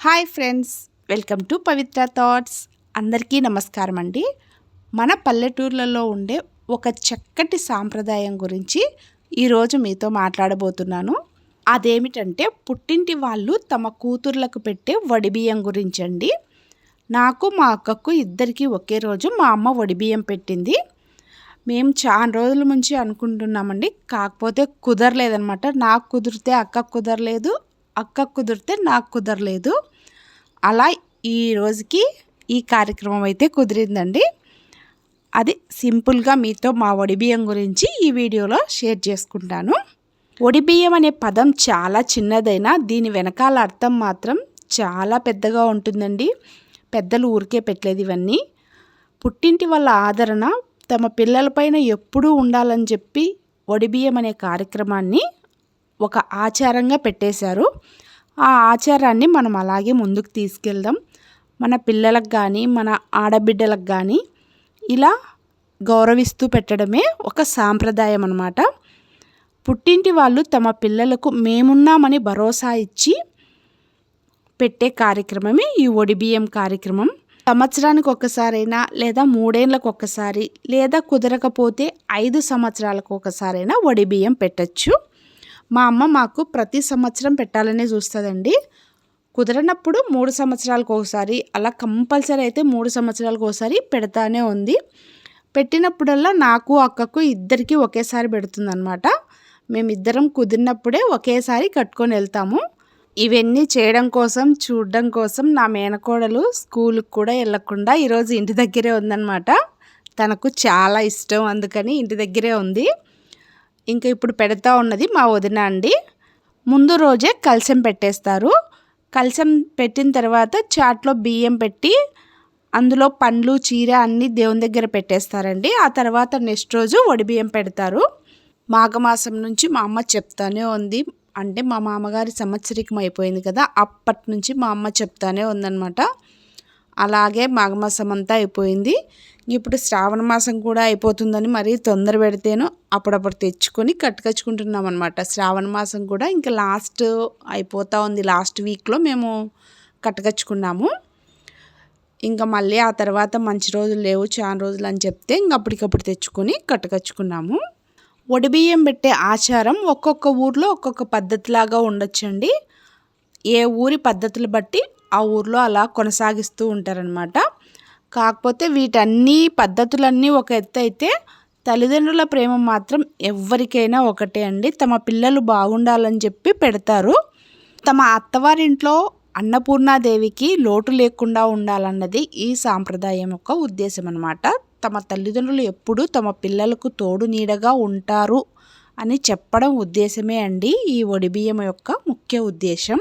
Hi friends welcome to Pavitra thoughts అందరికీ నమస్కారం అండి. మన పల్లెటూర్లలో ఉండే ఒక చక్కటి సాంప్రదాయం గురించి ఈరోజు మీతో మాట్లాడబోతున్నాను. అదేమిటంటే పుట్టింటి వాళ్ళు తమ కూతుర్లకు పెట్టే వడిబియ్యం గురించి అండి. నాకు మా అక్కకు ఇద్దరికి ఒకే రోజు మా అమ్మ వడిబియ్యం పెట్టింది. మేము చాలా రోజుల నుంచి అనుకుంటున్నామండి. కాకపోతే కుదరలేదనమాట నాకు కుదిరితే అక్క కుదరలేదు. అక్క కుదిరితే నాకు కుదరలేదు. అలా ఈ రోజుకి ఈ కార్యక్రమం అయితే కుదిరిందండి. అది సింపుల్గా మీతో మా ఒడిబియ్యం గురించి ఈ వీడియోలో షేర్ చేసుకుంటాను. ఒడిబియ్యం అనే పదం చాలా చిన్నదైనా దీని వెనకాల అర్థం మాత్రం చాలా పెద్దగా ఉంటుందండి. పెద్దలు ఊరికే పెట్టలేదు ఇవన్నీ. పుట్టింటి వాళ్ళ ఆదరణ తమ పిల్లలపైన ఎప్పుడూ ఉండాలని చెప్పి ఒడిబియ్యం అనే కార్యక్రమాన్ని ఒక ఆచారంగా పెట్టేశారు. ఆ ఆచారాన్ని మనం అలాగే ముందుకు తీసుకెళ్దాం. మన పిల్లలకు కానీ మన ఆడబిడ్డలకు కానీ ఇలా గౌరవిస్తూ పెట్టడమే ఒక సాంప్రదాయం అన్నమాట. పుట్టింటి వాళ్ళు తమ పిల్లలకు మేమున్నామని భరోసా ఇచ్చి పెట్టే కార్యక్రమమే ఈ ఒడిబియ్యం కార్యక్రమం. సంవత్సరానికి ఒక్కసారైనా లేదా మూడేళ్ళకు ఒక్కసారి లేదా కుదరకపోతే ఐదు సంవత్సరాలకు ఒకసారైనా వడిబియ్యం పెట్టచ్చు. మా అమ్మ మాకు ప్రతి సంవత్సరం పెట్టాలనే చూస్తుందండి. కుదరనప్పుడు మూడు సంవత్సరాలకు ఒకసారి అలా కంపల్సరీ అయితే మూడు సంవత్సరాలకు ఒకసారి పెడతానే ఉంది. పెట్టినప్పుడల్లా నాకు అక్కకు ఇద్దరికి ఒకేసారి పెడుతుందనమాట మేమిద్దరం కుదిరినప్పుడే ఒకేసారి కట్టుకొని వెళ్తాము. ఇవన్నీ చేయడం కోసం చూడడం కోసం నా మేనకోడలు స్కూల్కి కూడా వెళ్ళకుండా ఈరోజు ఇంటి దగ్గరే ఉందన్నమాట. తనకు చాలా ఇష్టం అందుకని ఇంటి దగ్గరే ఉంది. ఇంకా ఇప్పుడు పెడతా ఉన్నది మా వదిన అండి. ముందు రోజే కలసం పెట్టేస్తారు. కలసం పెట్టిన తర్వాత చాట్లో బియ్యం పెట్టి అందులో పండ్లు చీర అన్నీ దేవుని దగ్గర పెట్టేస్తారండి. ఆ తర్వాత నెక్స్ట్ రోజు వడిబియ్యం పెడతారు. మాఘమాసం నుంచి మా అమ్మ చెప్తానే ఉంది. అంటే మా మామగారి సంవత్సరికం అయిపోయింది కదా అప్పటి నుంచి మా అమ్మ చెప్తానే ఉందన్నమాట. అలాగే మాఘమాసం అంతా అయిపోయింది. ఇప్పుడు శ్రావణ మాసం కూడా అయిపోతుందని మరీ తొందర పెడితేను అప్పుడప్పుడు తెచ్చుకొని కట్టుకొచ్చుకుంటున్నాం అనమాట శ్రావణ మాసం కూడా ఇంకా లాస్ట్ అయిపోతూ ఉంది. లాస్ట్ వీక్లో మేము కట్టుకొచ్చుకున్నాము. ఇంకా మళ్ళీ ఆ తర్వాత మంచి రోజులు లేవు చాలా రోజులు అని చెప్తే ఇంక అప్పటికప్పుడు తెచ్చుకొని కట్టుకొచ్చుకున్నాము. ఒడిబియ్యం పెట్టే ఆచారం ఒక్కొక్క ఊర్లో ఒక్కొక్క పద్ధతిలాగా ఉండొచ్చండి. ఏ ఊరి పద్ధతులు బట్టి ఆ ఊర్లో అలా కొనసాగిస్తూ ఉంటారనమాట కాకపోతే వీటన్ని పద్ధతులన్నీ ఒక ఎత్తు అయితే తల్లిదండ్రుల ప్రేమ మాత్రం ఎవరికైనా ఒకటే అండి. తమ పిల్లలు బాగుండాలని చెప్పి పెడతారు. తమ అత్తవారింట్లో అన్నపూర్ణాదేవికి లోటు లేకుండా ఉండాలన్నది ఈ సాంప్రదాయం యొక్క ఉద్దేశం అనమాట తమ తల్లిదండ్రులు ఎప్పుడూ తమ పిల్లలకు తోడు నీడగా ఉంటారు అని చెప్పడం ఉద్దేశమే అండి ఈ ఒడిబియ్యం యొక్క ముఖ్య ఉద్దేశం.